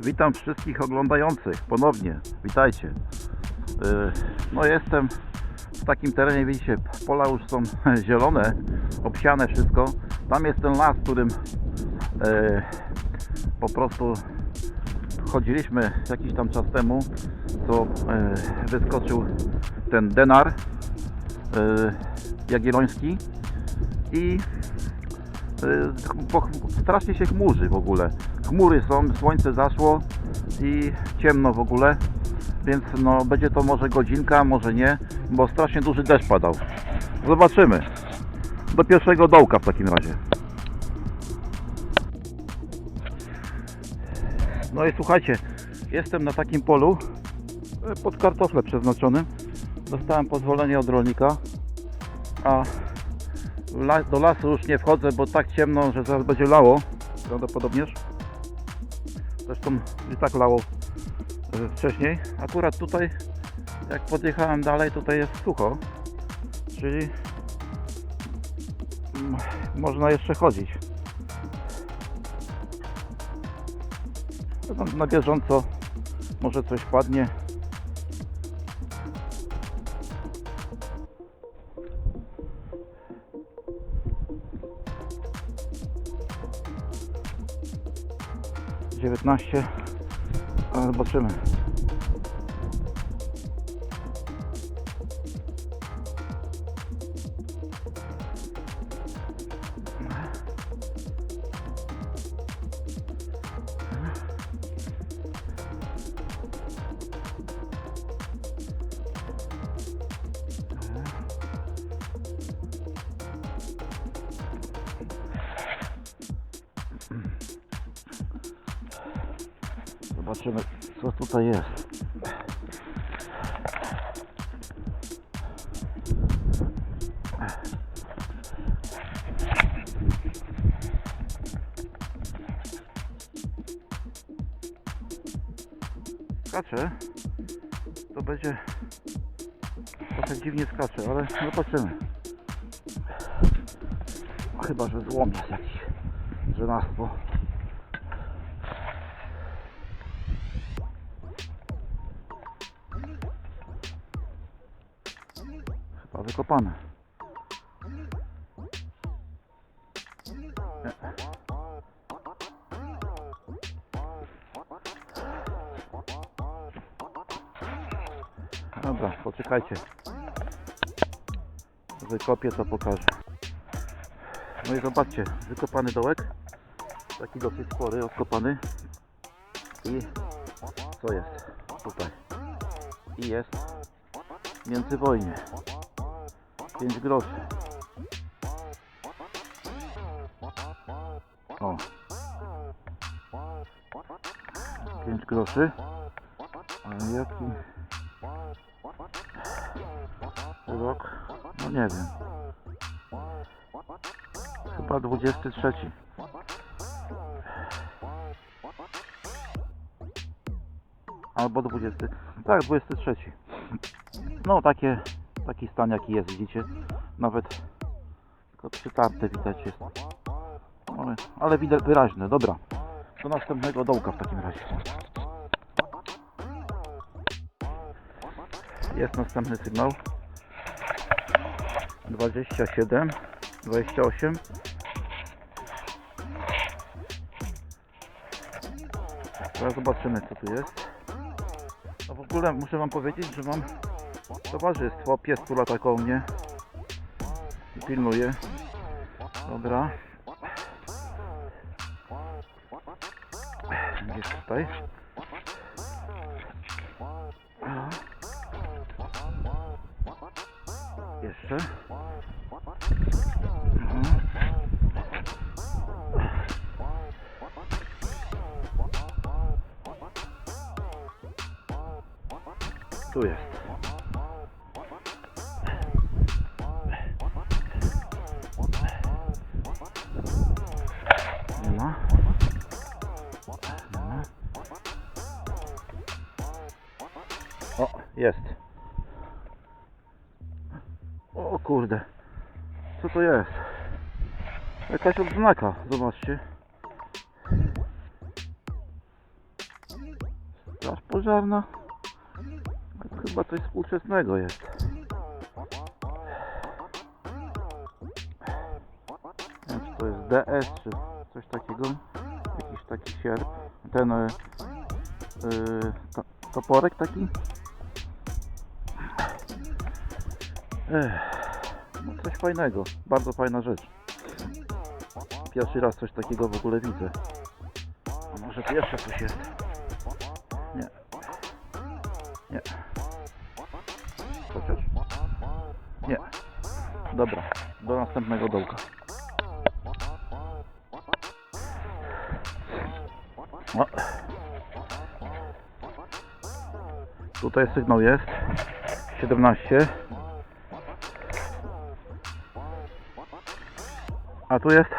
Witam wszystkich oglądających ponownie. Witajcie. Yy, No jestem w takim terenie, widzicie, pola już są zielone, obsiane wszystko. Tam jest ten las, którym yy, po prostu chodziliśmy jakiś tam czas temu, to yy, wyskoczył ten denar jagielloński i strasznie się chmurzy w ogóle. Chmury są, słońce zaszło i ciemno w ogóle, więc no będzie to może godzinka, może nie, bo strasznie duży deszcz padał. Zobaczymy. Do pierwszego dołka w takim razie. No i słuchajcie, jestem na takim polu e, pod kartofle przeznaczonym. Dostałem pozwolenie od rolnika, a do lasu już nie wchodzę, bo tak ciemno, że zaraz będzie lało. Prawdopodobnież. Zresztą i tak lało e, wcześniej. Akurat tutaj, jak podjechałem dalej, tutaj jest sucho. Czyli mm, można jeszcze chodzić. No, Na bieżąco może coś padnie. Dziewiętnaście, ale zobaczymy. Zobaczymy, co tutaj jest. Skacze. To będzie trochę dziwnie skacze, ale zobaczymy. Chyba, że złom jest jakiś żenastwo. Chyba wykopane. Dobra, poczekajcie. Wykopię to pokażę. No i zobaczcie, wykopany dołek. Taki dosyć spory, odkopany. I co jest tutaj? I jest międzywojnie. 5 groszy. O. 5 groszy. Ale jaki rok? No nie wiem. Chyba 23. Albo 20. Tak, 23. No takie, taki stan jaki jest, widzicie? Nawet tylko przytarte widać jest. Ale, ale widać wyraźne, dobra. Do następnego dołka w takim razie. Jest następny sygnał. 27, 28. Teraz zobaczymy co tu jest. A w ogóle muszę wam powiedzieć, że mam towarzystwo. Pies tu lata koło mnie. Pilnuje. Dobra. Gdzieś tutaj. Jeszcze. Tu jest. Jest. O kurde. Co to jest? Jakaś odznaka, zobaczcie. pożarna. To chyba coś współczesnego jest. Nie wiem, czy to jest DS, czy coś takiego. Jakiś taki sierp. Ten y, y, to, toporek taki. No coś fajnego. Bardzo fajna rzecz. Pierwszy raz coś takiego w ogóle widzę. A może tu jeszcze coś jest? Nie. Nie. Chociaż? Nie. Dobra. Do następnego dołka. O. Tutaj sygnał jest. 17. A tu jest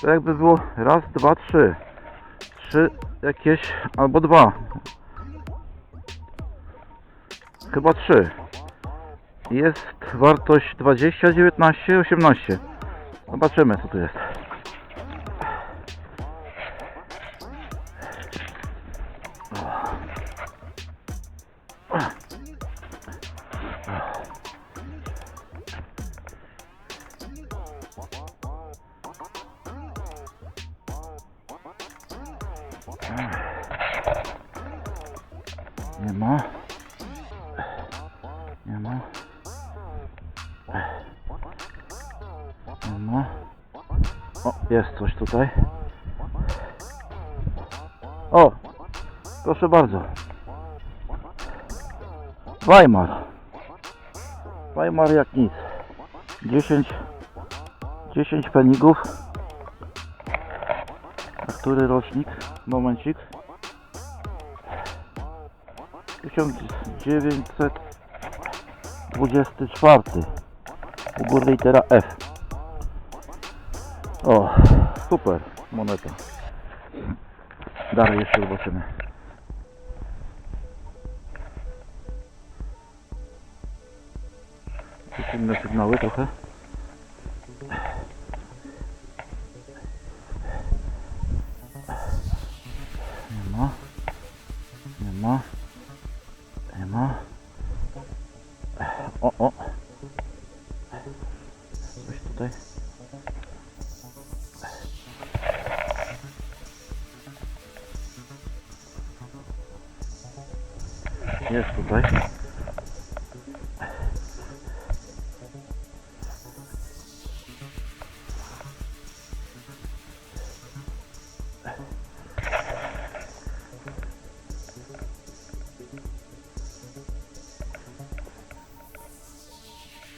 to jakby było raz, dwa, trzy. Trzy jakieś, albo dwa. Chyba trzy. Jest wartość 20, 19, 18. Zobaczymy co tu jest. Nie ma. O, jest coś tutaj. O! Proszę bardzo. Weimar. Weimar jak nic. 10 10 penigów. A który rocznik? Momencik. 1924 u góry litera F. O super moneta. Dalej jeszcze zobaczymy. Jakieś inne sygnały trochę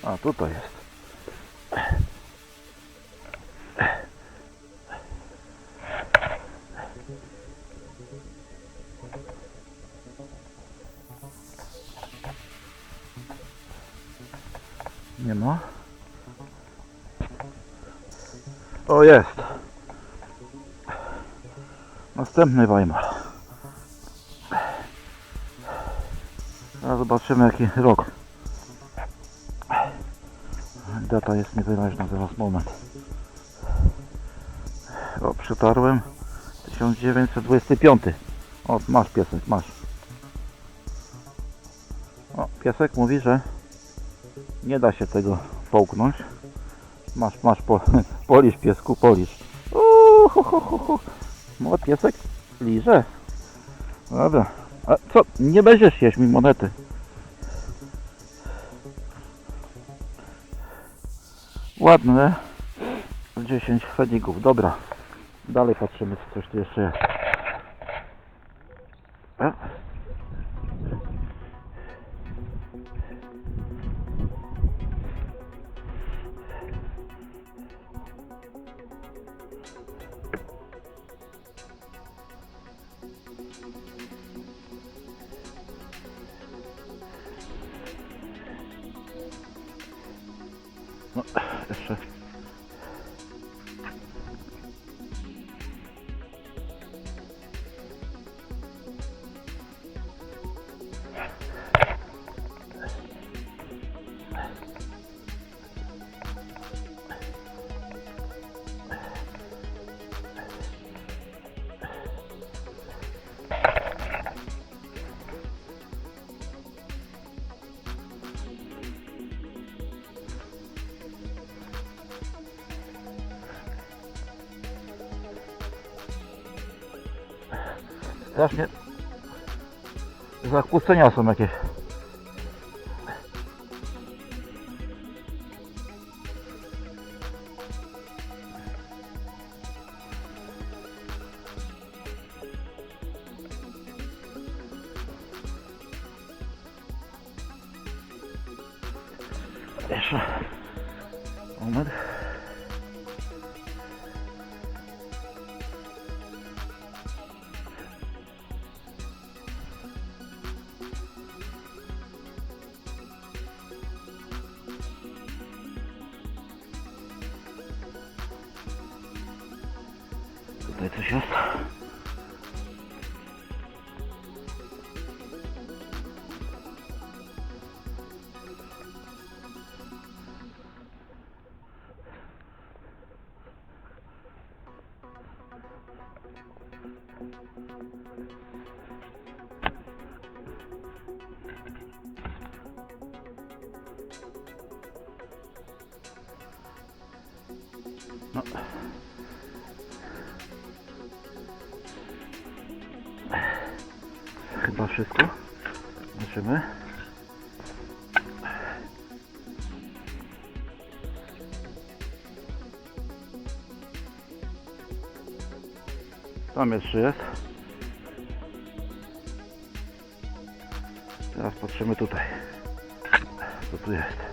A tutaj jest. Nie ma. O jest. Następny Weimar. Teraz zobaczymy jaki rok. Data jest niewyraźna, zaraz moment. O, przetarłem. 1925. O, masz piesek, masz. O, piesek mówi, że nie da się tego połknąć. Masz, masz, po, polisz piesku, polisz. Uuu, hu, hu. No, piesek liże. Dobra. A co, nie będziesz jeść mi monety. Ładne. 10 feników, dobra. Dalej patrzymy, co coś tu jeszcze jest. Strasznie zakłócenia są jakieś. Jeszcze No. Chyba wszystko. Zobaczymy. Tam jeszcze jest. Teraz patrzymy tutaj. Co tu jest?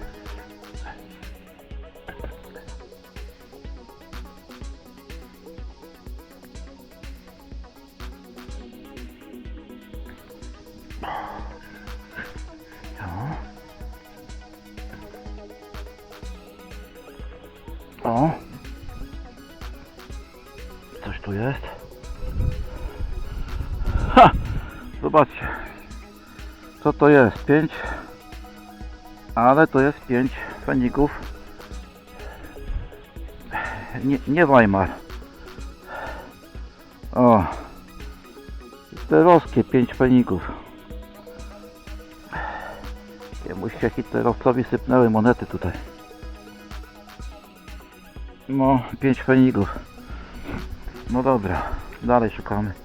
Zobaczcie. Co to jest? Pięć. Ale to jest pięć feników. Nie, nie Weimar. O. Hitlerowskie pięć feników. Jakiemuś się hitlerowcowi sypnęły monety tutaj. No, pięć feników. No dobra, dalej szukamy.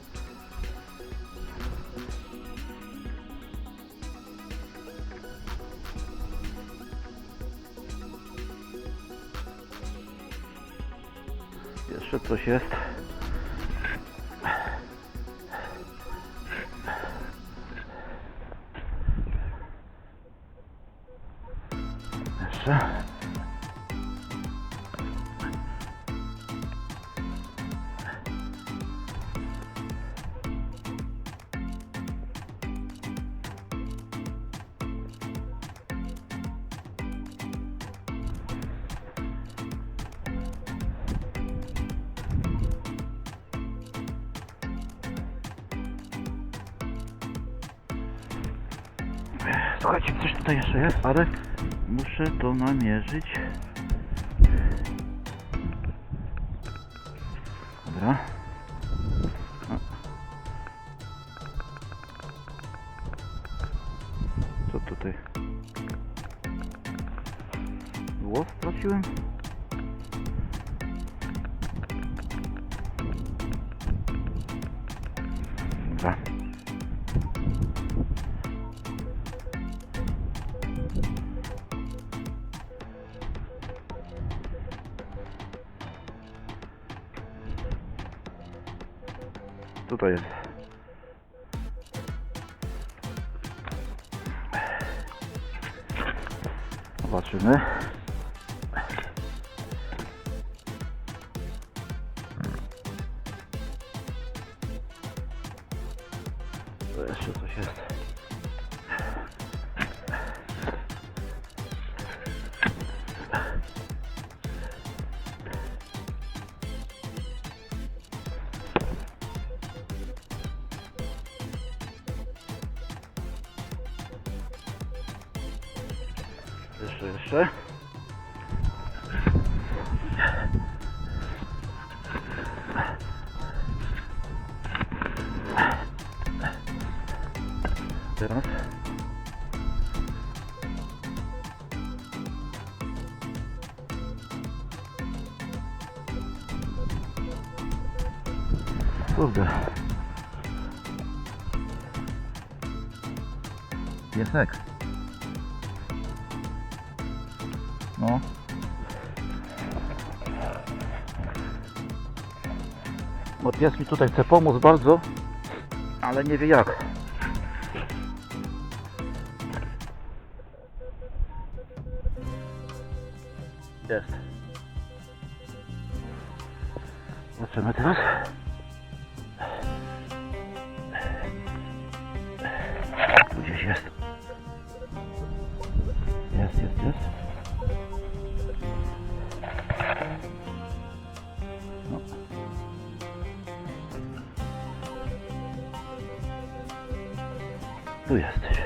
Coś jest. Słuchajcie, coś tutaj jeszcze jest, ale muszę to namierzyć. Dobra. Co tutaj? Głos straciłem? Dobra. Tutaj jest. Zobaczymy. patrzę jeszcze. Teraz. Kurde. Piesek. No. Bo pies mi tutaj chce pomóc bardzo, ale nie wie jak. Tu jesteś.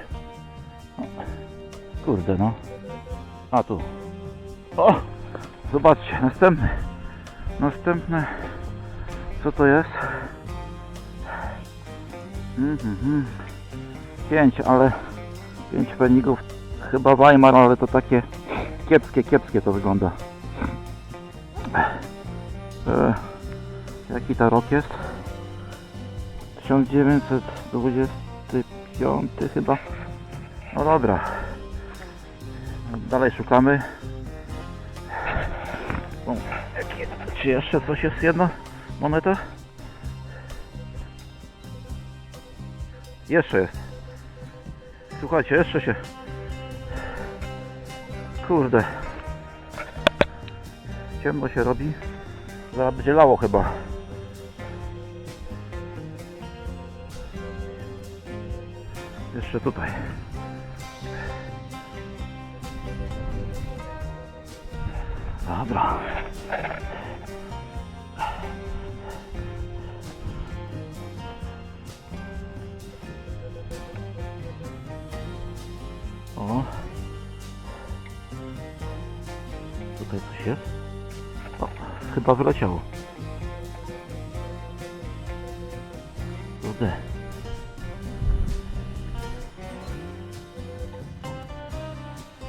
Kurde no. A tu. O! Zobaczcie, następny. Następne. Co to jest? Mhm, mhm. Pięć, ale pięć penigów. Chyba Weimar, ale to takie kiepskie, kiepskie to wygląda. E, jaki to rok jest? 1925 chyba. No dobra. Dalej szukamy. Czy jeszcze coś jest jedna moneta? Jeszcze jest. Słuchajcie, jeszcze się. Kurde. Ciemno się robi. Zaraz będzie lało chyba. Jeszcze tutaj. Dobra. O. Tutaj coś jest. O, chyba wyleciało. Kurde.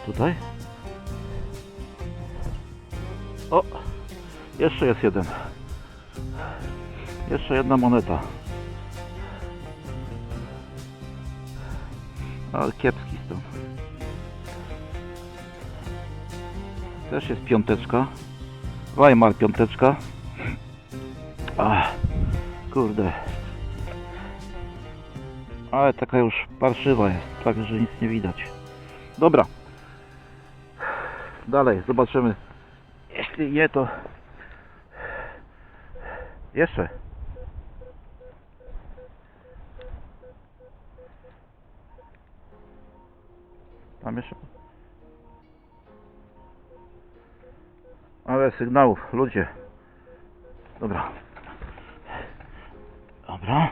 Tutaj? O! Jeszcze jest jeden. Jeszcze jedna moneta. Ale kiepski stąd. Też jest piąteczka. Weimar piąteczka. Ach, kurde. Ale taka już parszywa jest, tak że nic nie widać. Dobra. Dalej, zobaczymy. Jeśli nie, to... Jeszcze. Tam jeszcze... Ale sygnałów, ludzie. Dobra. Dobra.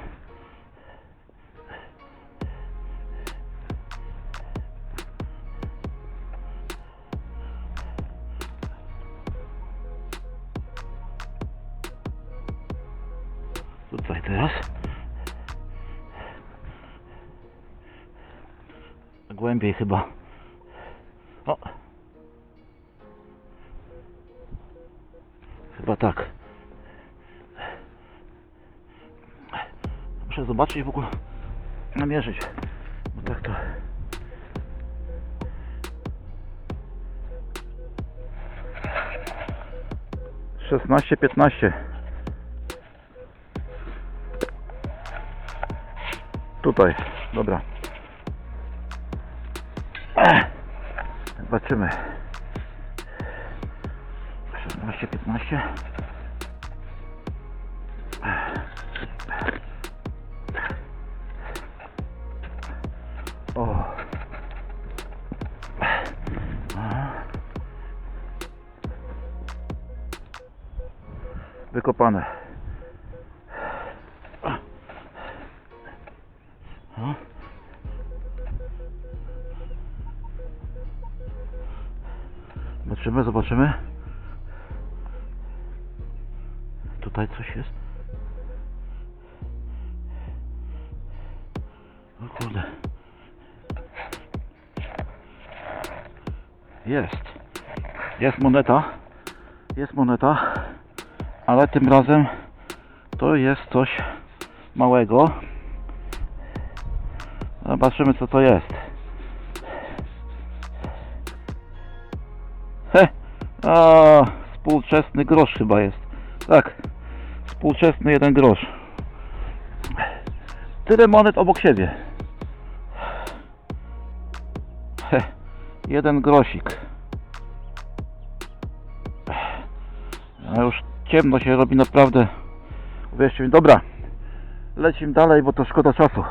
Tutaj teraz. Głębiej chyba. O. Chyba tak. Muszę zobaczyć w ogóle. Namierzyć. Bo tak to. Szesnaście, piętnaście. Tutaj, dobra. Zobaczymy. 16, 15. O. Wykopane. Zobaczymy. Tutaj coś jest. O kurde. Jest. Jest moneta. Jest moneta. Ale tym razem to jest coś małego. Zobaczymy co to jest. A, współczesny grosz chyba jest. Tak, współczesny jeden grosz. Tyle monet obok siebie. Jeden grosik. A już ciemno się robi naprawdę. Uwierzcie mi, dobra. Lecimy dalej, bo to szkoda czasu.